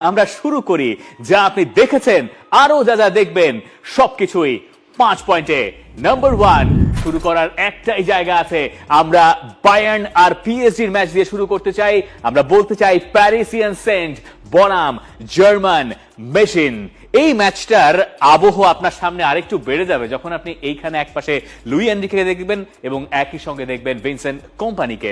আমরা শুরু করি। যা আপনি দেখেছেন আরও যা যা দেখবেন, সবকিছুই পাঁচ পয়েন্টে। নাম্বার ওয়ান শুরু করার একটাই জায়গা আছে। আমরা বায়ার্ন আর পিএসজির ম্যাচ দিয়ে শুরু করতে চাই। আমরা বলতে চাই প্যারিসিয়ান সেন্ট বনাম, জার্মান, মেশিন। এই ম্যাচটার আবহ আপনার সামনে আরেকটু বেড়ে যাবে যখন আপনি এইখানে একপাশে লুই এনরিকে দেখবেন এবং একই সঙ্গে দেখবেন ভিনসেন্ট কোম্পানিকে।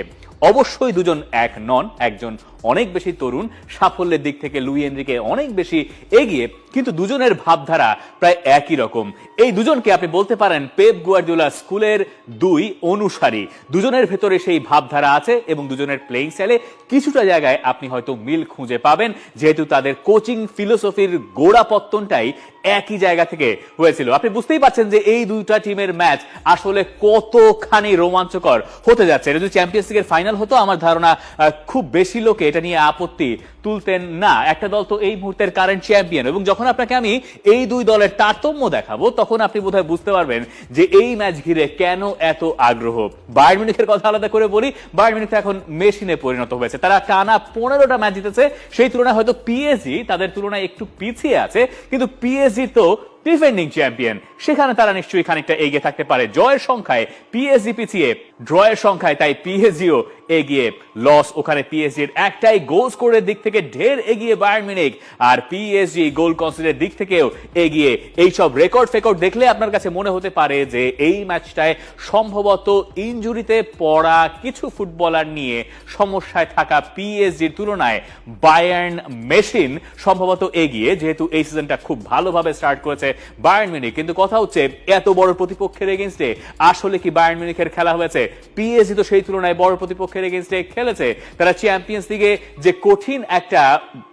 অবশ্যই দুজন এক নন, একজন অনেক বেশি তরুণ, সাফল্যের দিক থেকে লুই এনরিকে অনেক বেশি এগিয়ে, কিন্তু দুজনের ভাবধারা প্রায় একই রকম। এই দুজনকে আপনি বলতে পারেন পেপ গুয়ার্দিওলা স্কুলের দুই অনুসারী। দুজনের ভেতরে সেই ভাবধারা আছে এবং দুজনের প্লেইং স্টাইলে কিছুটা জায়গায় আপনি হয়তো মিল খুঁজে পাবেন। যেহেতু তাদের কোচিং ফিলোসফির গোড়াপত্তনটাই একই জায়গা থেকে হয়েছিল। আপনি বুঝতেই পারছেন যে এই দুইটা টিমের ম্যাচ আসলে কতখানি রোমাঞ্চকর হতে যাচ্ছে। যদি চ্যাম্পিয়ন্স লিগের ফাইনাল হতো, আমার ধারণা খুব বেশি লোকে এটা নিয়ে আপত্তি তুলতেন না। একটা দল তো এই মুহূর্তের কারেন্ট চ্যাম্পিয়ন এবং যখন আপনাকে আমি এই দুই দলের তারতম্য দেখাবো, তখন আপনি বোধহয় বুঝতে পারবেন যে এই ম্যাচ ঘিরে কেন এত আগ্রহ। বায়ার্ন মিউনিখের কথা আলাদা করে বলি বায়ার্ন মিউনিখ এখন মেশিনে পরিণত হয়েছে। তারা টানা পনেরোটা ম্যাচ জিতেছে, সেই তুলনায় হয়তো পিএসজি তাদের তুলনায় একটু পিছিয়ে আছে, কিন্তু পিএসজি তো ডিফেন্ডিং চ্যাম্পিয়ন সেখানে তারা নিশ্চয়ই খানিকটা এগিয়ে থাকতে পারে। জয়ের সংখ্যায় পিএসজি পিছিয়ে ড্রয়ের সংখ্যায় তাই পিএসজিও এগিয়ে। লস ওখানে পিএসজির একটাই গোল স্কোরের দিক থেকে ঢের এগিয়ে বায়ার্ন মিউনিখ আর পিএসজি গোল কনসিডারের দিক থেকেও এগিয়ে। এই সব রেকর্ড ফেকর্ড দেখলে আপনার কাছে মনে হতে পারে যে এই ম্যাচটায় সম্ভবত ইনজুরিতে পড়া কিছু ফুটবলার নিয়ে সমস্যায় থাকা পিএসজির তুলনায় বায়ার্ন মেশিন সম্ভবত এগিয়ে। যেহেতু এই সিজনটা খুব ভালোভাবে স্টার্ট করেছে বায়ার্ন মিউনিখ কিন্তু কথা হচ্ছে, এত বড় প্রতিপক্ষের এগেনস্টে আসলে কি বায়ার্ন মিউনিখের খেলা হয়েছে? পিএসজি তো সেই তুলনায় বড় প্রতিপক্ষের এগেনস্টে খেলেছে। তারা চ্যাম্পিয়ন্স লিগে যে কঠিন একটা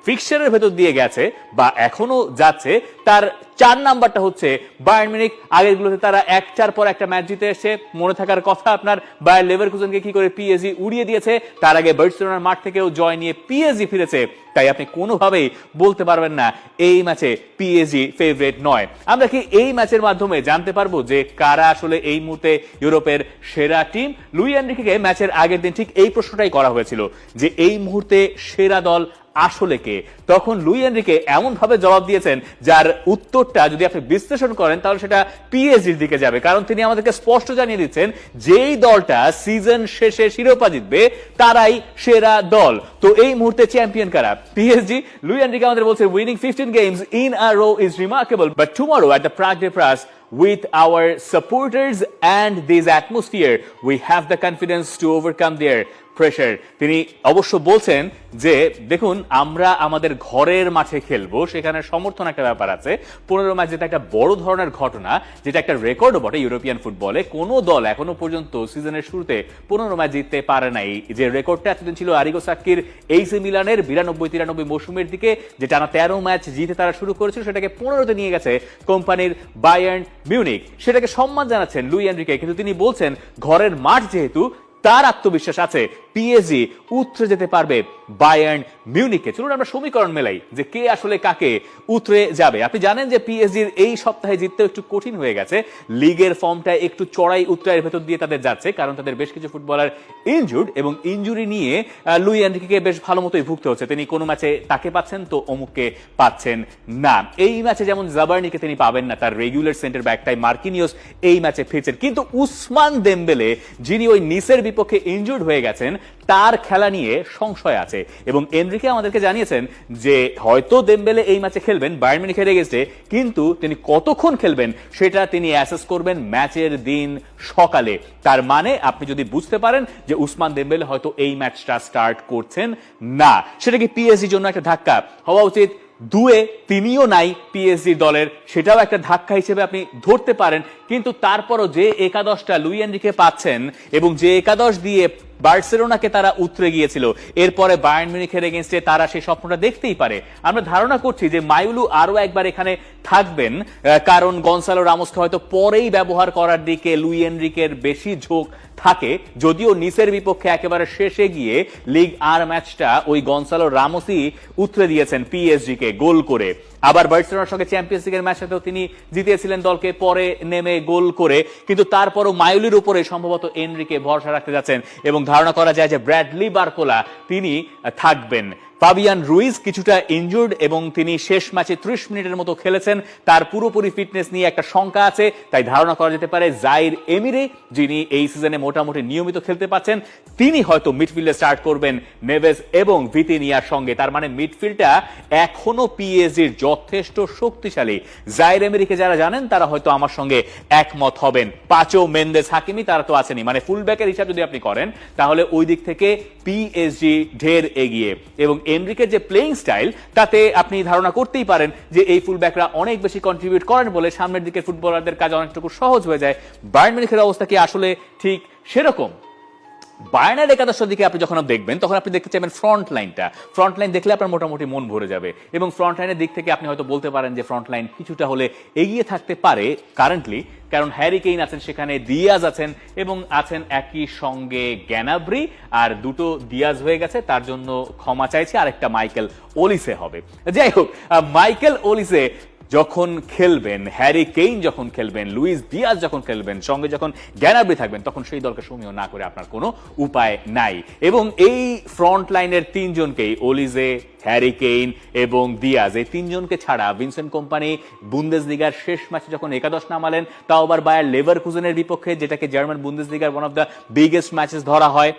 ফিক্সারের ভেতর দিয়ে গেছে বা এখনও যাচ্ছে তার চার নাম্বারটা হচ্ছে বায়ার্ন মিউনিখ। আগের গুলোতে তারা একটার পর একটা ম্যাচ জিতে এসে মনে থাকার কথা আপনার বায়ার লেভারকুজেনকে কি করে পিএসজি উড়িয়ে দিয়েছে, তার আগে বার্সেলোনার মাঠ থেকেও জয় নিয়ে পিএসজি ফিরেছে। তাই আপনি কোনোভাবেই বলতে পারবেন না, এই ম্যাচে পিএসজি ফেভারিট নয়। আমরা কি এই ম্যাচের মাধ্যমে জানতে পারব যে কারা আসলে এই মুহূর্তে ইউরোপের সেরা টিম? লুই এনরিকে ম্যাচের আগের দিন ঠিক এই প্রশ্নটাই করা হয়েছিল যে এই মুহূর্তে সেরা দল আসলে কে? তখন লুই এনরিকে এমন ভাবে জবাব দিয়েছেন, যার উত্তরটা যদি আপনি বিশ্লেষণ করেন, তাহলে সেটা পিএসজির দিকে যাবে। কারণ তিনি আমাদেরকে স্পষ্ট জানিয়ে দিচ্ছেন, যেই দলটা সিজন শেষে শিরোপা জিতবে, তারাই সেরা দল। তো এই মুহূর্তে চ্যাম্পিয়ন কারা? পিএসজি। লুই এনরিকে আমাদের বলছে winning fifteen games in a row is remarkable but tomorrow at the Parc des Princes with our supporters and this atmosphere, we have the confidence to overcome their pressure তিনি অবশ্য বলছেন যে, দেখুন, আমরা আমাদের ঘরের মাঠে খেলব, সেখানে সমর্থন একটা ব্যাপার আছে। পনেরো ম্যাচ যেটা একটা বড় ধরনের ঘটনা, যেটা একটা রেকর্ডও বটে ইউরোপিয়ান ফুটবলে। কোনো দল এখনও পর্যন্ত সিজনের শুরুতে পনেরো ম্যাচ জিততে পারে নাই। যে রেকর্ডটা এতদিন ছিল আরিগো সাক্কির এইসি মিলানের বিরানব্বই তিরানব্বই মৌসুমের দিকে, যে টানা তেরো ম্যাচ জিতে তারা শুরু করেছিল, সেটাকে পনেরোতে নিয়ে গেছে কোম্পানির বায়ার্ন মিউনিক সেটাকে সম্মান জানাচ্ছেন লুই এনরিকে। কিন্তু তিনি বলছেন, ঘরের মাঠ যেহেতু তার আত্মবিশ্বাস আছে। পিএজি উতরে যেতে পারবে। বায়ার্ন মিউনিকে চলুন আমরা সমীকরণ মেলাই যে কে আসলে কাকে উতরে যাবে। আপনি জানেন যে পিএসজির এই সপ্তাহে জিততেও একটু কঠিন হয়ে গেছে। লিগের ফর্মটা একটু চড়াই উত্তরায়ের ভেতর দিয়ে তাদের যাচ্ছে, কারণ তাদের বেশ কিছু ফুটবলার ইনজুর্ড এবং ইনজুরি নিয়ে লুই এনরিকে বেশ ভালো মতোই ভুগতে হচ্ছে। তিনি কোনো ম্যাচে তাকে পাচ্ছেন তো অমুককে পাচ্ছেন না। এই ম্যাচে যেমন জাবার্নিকে তিনি পাবেন না, তার রেগুলার সেন্টার ব্যাকটাই মার্কিনিয়স এই ম্যাচে ফিরছেন। কিন্তু উসমান দেমবেলে, যিনি ওই নিসের বিপক্ষে ইনজুর্ড হয়ে গেছেন তার খেলা নিয়ে সংশয় আছে। এবং এনরিকে আমাদেরকে জানিয়েছেন যে, হয়তো দেমবেলে এই ম্যাচে খেলবেন বায়ার্ন মিউনিখের এগেস্টে কিন্তু তিনি কতক্ষণ খেলবেন সেটা তিনি অ্যাসেস করবেন ম্যাচের দিন সকালে। তার মানে আপনি যদি বুঝতে পারেন যে উসমান দেমবেলে হয়তো এই ম্যাচটা স্টার্ট করছেন না। সেটা কি পিএসজির জন্য একটা ধাক্কা? হওয়া উচিত। দুয়ে তিনিও নাই পিএসজি দলের। সেটাও একটা ধাক্কা হিসেবে আপনি ধরতে পারেন। কিন্তু তারপরও যে একাদশটা লুই এনরিকে পাচ্ছেন এবং যে একাদশ দিয়ে বার্সেলোনাকে তারা উতরে গিয়েছিল। এরপরে বায়ার্ন মিউনিখের এগেনস্টে তারা সেই স্বপ্নটা দেখতেই পারে। আমরা ধারণা করছি যে মাইলু আরও একবার এখানে থাকবেন কারণ গনসালো রামোসকে হয়তো পরেই ব্যবহার করার দিকে লুই এনরিকের বেশি ঝোঁক থাকে। যদিও নিসের বিপক্ষে একেবারে শেষে গিয়ে লিগ আর ম্যাচটা ওই গনসালো রামোসই উতরে দিয়েছেন পিএসজি কে গোল করে। আবার বার্সেলোনার সঙ্গে চ্যাম্পিয়ন্স লিগের ম্যাচটাতেও তিনি জিতিয়েছিলেন দলকে, পরে নেমে গোল করে। কিন্তু তারপরও মাইলির উপরে সম্ভবত এনরিকে ভরসা রাখতে যাচ্ছেন এবং ধারণা করা যায় যে ব্র্যাডলি বারকোলা তিনি থাকবেন। ফাবিয়ান রুইজ কিছুটা ইনজুর্ড এবং তিনি শেষ ম্যাচে ত্রিশ মিনিটের মতো খেলেছেন। তার পুরোপুরি ফিটনেস নিয়ে একটা শঙ্কা আছে, তাই ধারণা করা যেতে পারে জাইর এমিরে, যিনি এই সিজনে মোটামুটি নিয়মিত খেলতে পাচ্ছেন, তিনি হয়তো মিডফিল্ডে স্টার্ট করবেন নেভেস এবং ভিতিনিয়ার সঙ্গে। তার মানে মিডফিল্ডটা এখনও পিএসজির যথেষ্ট শক্তিশালী। জাইর এমেরিকে যারা জানেন, তারা হয়তো আমার সঙ্গে একমত হবেন। পাঁচও মেন্দেস হাকিমি তারা তো আসেনি মানে ফুল ব্যাকের হিসাব যদি আপনি করেন, তাহলে ওই দিক থেকে পিএসজি ঢের এগিয়ে। এবং এনরিকের যে প্লেয়িং স্টাইল তাতে আপনি ধারণা করতেই পারেন যে এই ফুল ব্যাকরা অনেক বেশি কন্ট্রিবিউট করেন বলে সামনের দিকে ফুটবলারদের কাজ অনেকটুকু সহজ হয়ে যায়। বায়ার্ন মিউনিখের অবস্থা কি আসলে ঠিক সেরকম? বায়ার্নের একাদশের দিকে আপনি যখন দেখবেন, তখন আপনি দেখতে চাইবেন ফ্রন্ট লাইনটা ফ্রন্ট লাইন দেখলে আপনার মোটামুটি মন ভরে যাবে। এবং ফ্রন্ট লাইনের দিক থেকে আপনি হয়তো বলতে পারেন যে ফ্রন্ট লাইন কিছুটা হলে এগিয়ে থাকতে পারে কারেন্টলি কারণ হ্যারি কেইন আছেন সেখানে দিয়াজ আছেন, এবং আছেন একই সঙ্গে গ্যানাব্রি আর দুটো দিয়াজ হয়ে গেছে, তার জন্য ক্ষমা চাইছে। আরেকটা মাইকেল ওলিসে হবে। যাই হোক মাইকেল ওলিসে যখন খেলবেন, হ্যারি কেইন যখন খেলবেন, লুইস দিয়াজ যখন খেলবেন, সঙ্গে যখন গ্যানাব্রি থাকবেন, তখন সেই দলকে সমীহ না করে আপনার কোনো উপায় নাই। এবং এই ফ্রন্ট লাইনের তিনজনকেই, ওলিজে, হ্যারি কেইন এবং দিয়াজ এই তিনজনকে ছাড়া ভিনসেন্ট কোম্পানি বুন্দেসলিগার শেষ ম্যাচে যখন একাদশ নামালেন, তাও আবার বায়ার লেভার কুজেনের বিপক্ষে, যেটাকে German বুন্দেসলিগার one of the biggest matches ধরা হয়,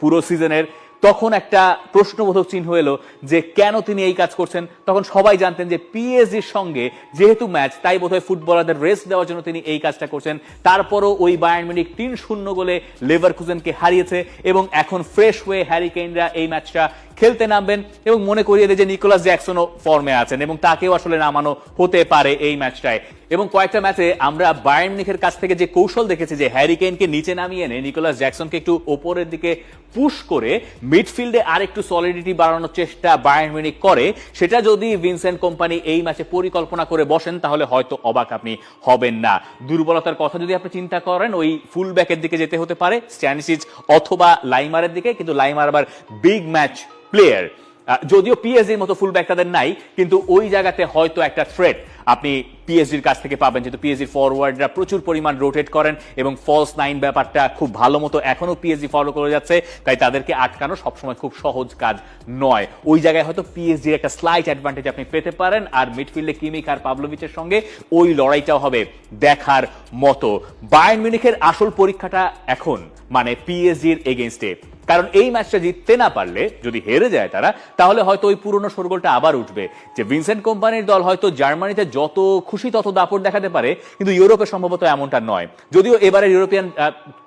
পুরো সিজনের তখন একটা প্রশ্নবোধক চিহ্ন এলো যে কেন তিনি এই কাজ করছেন। তখন সবাই জানতেন যে পিএসজির সঙ্গে যেহেতু ম্যাচ, তাই বোধহয় ফুটবলারদের রেস্ট দেওয়ার জন্য তিনি এই কাজটা করছেন। তারপরও ওই বায়ার্ন মিউনিক তিন শূন্য গোলে লেভারকুজেনকে হারিয়েছে এবং এখন ফ্রেশ হয়ে হ্যারি কেইনরা এই ম্যাচটা খেলতে নামবেন এবং মনে করিয়ে দেয় যে নিকোলাস জ্যাকসনও ফর্মে আছেন এবং তাকেও আসলে নামানো হতে পারে এই ম্যাচটায়। এবং কয়েকটা ম্যাচে আমরা বায়ার্ন মিউনিখের কাছ থেকে যে কৌশল দেখেছি যে হ্যারি কেইনকে নিচে নামিয়ে এনে নিকোলাস জ্যাকসনকে একটু ওপরের দিকে পুশ করে মিডফিল্ডে আরেকটু সলিডিটি বাড়ানোর চেষ্টা বায়ার্ন মিউনিক করে, সেটা যদি ভিনসেন্ট কোম্পানি এই ম্যাচে পরিকল্পনা করে বসেন, তাহলে হয়তো অবাক আপনি হবেন না। দুর্বলতার কথা যদি আপনি চিন্তা করেন, ওই ফুল ব্যাকের দিকে যেতে হতে পারে, স্ট্যানিসিচ অথবা লাইমারের দিকে, কিন্তু লাইমার আবার বিগ ম্যাচ প্লেয়ার যদিও পিএসজির মতো ফুল ব্যাক তাদের নাই, কিন্তু ওই জায়গাতে হয়তো একটা থ্রেট আপনি পিএসজির কাছ থেকে পাবেন, যেহেতু পিএসজির ফরওয়ার্ডরা প্রচুর পরিমাণ রোটেট করেন এবং ফলস নাইন ব্যাপারটা খুব ভালো মতো এখনও পিএসজি ফলো করে যাচ্ছে, তাই তাদেরকে আটকানো সবসময় খুব সহজ কাজ নয়। ওই জায়গায় হয়তো পিএসজির একটা স্লাইট অ্যাডভান্টেজ আপনি পেতে পারেন, আর মিডফিল্ডে কিমিক আর পাবলোভিচের সঙ্গে ওই লড়াইটাও হবে দেখার মতো। বায়ার্ন মিউনিখের আসল পরীক্ষাটা এখন মানে পিএসজির এগেনস্টে কারণ এই ম্যাচটা জিততে না পারলে, যদি হেরে যায় তারা, তাহলে হয়তো ওই পুরনো সরগোলটা আবার উঠবে। যে ভিনসেন্ট কোম্পানির দল হয়তো জার্মানিতে যত খুশি তত দাপট দেখাতে পারে, কিন্তু ইউরোপে সম্ভবত এমনটা নয়। যদিও এবারে ইউরোপিয়ান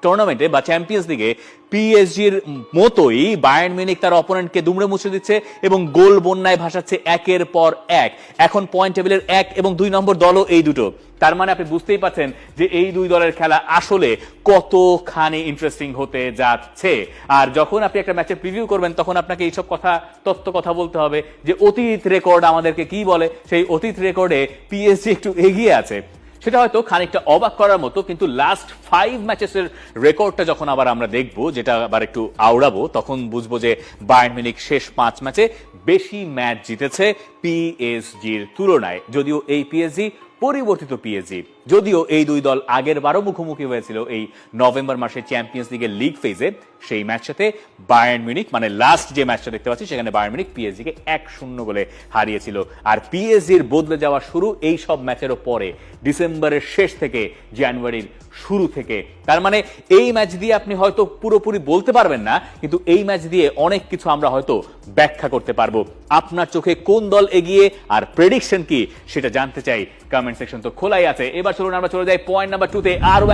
টুর্নামেন্টে বা চ্যাম্পিয়ন্স লিগে পিএসজির মতোই বায়ার্ন মিউনিক তার অপোনেন্টকে দুমড়ে মুছে দিচ্ছে এবং গোল বন্যায় ভাসাচ্ছে একের পর এক। এখন পয়েন্ট টেবিলের এক এবং দুই নম্বর দলও এই দুটো। তার মানে আপনি বুঝতেই পাচ্ছেন যে এই দুই দলের খেলা আসলে কতখানি ইন্টারেস্টিং হতে যাচ্ছে। আর যখন আপনি একটা ম্যাচের প্রিভিউ করবেন, তখন আপনাকে এইসব কথা তত্ত্ব কথা বলতে হবে যে অতীত রেকর্ড আমাদেরকে কি বলে? সেই অতীত রেকর্ডে পিএসজি একটু এগিয়ে আছে। সেটা হয়তো খানিকটা অবাক করার মতো, কিন্তু লাস্ট ফাইভ ম্যাচেসের রেকর্ডটা যখন আবার আমরা দেখব, যেটা আবার একটু আওড়াবো, তখন বুঝব যে বায়ার্ন মিউনিক শেষ পাঁচ ম্যাচে বেশি ম্যাচ জিতেছে। পিএসজির তুলনায় যদিও এই পিএসজি পরিবর্তিত পিএসজি যদিও এই দুই দল আগের বারও মুখোমুখি হয়েছিল এই নভেম্বর মাসে চ্যাম্পিয়ন্স লিগের লিগ ফেজে সেই ম্যাচটাতে বায়ার্ন মিউনিক মানে লাস্ট যে ম্যাচটা দেখতে পাচ্ছি, সেখানে বায়ার্ন মিউনিক পিএসজিকে এক শূন্য বলে হারিয়েছিল। আর পিএসজির বদলে যাওয়া শুরু এই সব ম্যাচেরও পরে, ডিসেম্বরের শেষ থেকে জানুয়ারির শুরু থেকে। তার মানে এই ম্যাচ দিয়ে আপনি হয়তো পুরোপুরি বলতে পারবেন না, কিন্তু এই ম্যাচ দিয়ে অনেক কিছু আমরা হয়তো ব্যাখ্যা করতে পারব। আপনার চোখে কোন দল এগিয়ে, আর প্রেডিকশন কি সেটা জানতে চাই। কমেন্ট সেকশন তো খোলাই আছে। এবার চলুন আমরা চলে যাই পয়েন্ট নাম্বার টুতে আরও